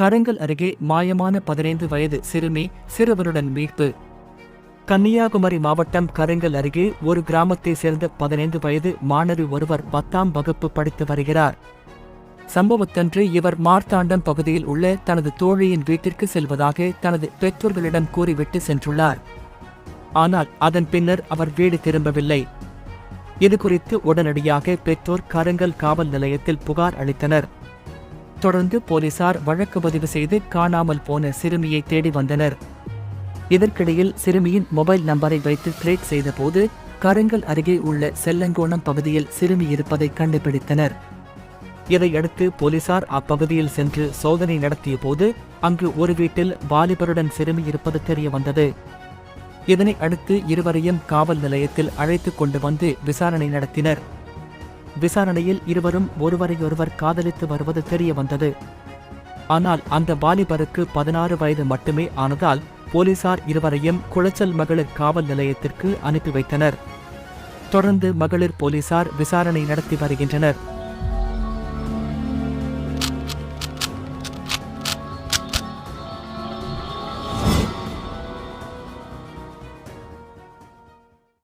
கருங்கல் அருகே மாயமான பதினைந்து வயது சிறுமி சிறுவருடன் மீட்பு. கன்னியாகுமரி மாவட்டம் கருங்கல் அருகே ஒரு கிராமத்தைச் சேர்ந்த பதினைந்து வயது மாணவி ஒருவர் பத்தாம் வகுப்பு படித்து வருகிறார். சம்பவத்தன்று இவர் மார்த்தாண்டம் பகுதியில் உள்ள தனது தோழியின் வீட்டிற்கு செல்வதாக தனது பெற்றோர்களிடம் கூறிவிட்டு சென்றுள்ளார். ஆனால் அதன் பின்னர் அவர் வீடு திரும்பவில்லை. இது குறித்து உடனடியாக பெற்றோர் கருங்கல் காவல் நிலையத்தில் புகார் அளித்தனர். தொடர்ந்து போலீசார் வழக்கு பதிவு செய்து காணாமல் போன சிறுமியை தேடி வந்தனர். இதற்கிடையில் சிறுமியின் மொபைல் நம்பரை வைத்து ட்ரேக் செய்தபோது கருங்கல் அருகே உள்ள செல்லங்கோணம் பகுதியில் சிறுமி இருப்பதை கண்டுபிடித்தனர். இதையடுத்து போலீசார் அப்பகுதியில் சென்று சோதனை நடத்திய போது அங்கு ஒரு வீட்டில் வாலிபருடன் சிறுமி இருப்பது தெரிய வந்தது. இதனை அடுத்து இருவரையும் காவல் நிலையத்தில் அழைத்து கொண்டு வந்து விசாரணை நடத்தினர். விசாரணையில் இருவரும் ஒருவரையொருவர் காதலித்து வருவது தெரிய வந்தது ஆனால் அந்த வாலிபருக்கு பதினாறு வயது மட்டுமே ஆனதால் போலீசார் இருவரையும் குளச்சல் மகளிர் காவல் நிலையத்திற்கு அனுப்பி வைத்தனர். தொடர்ந்து மகளிர் போலீசார் விசாரணை நடத்தி வருகின்றனர்.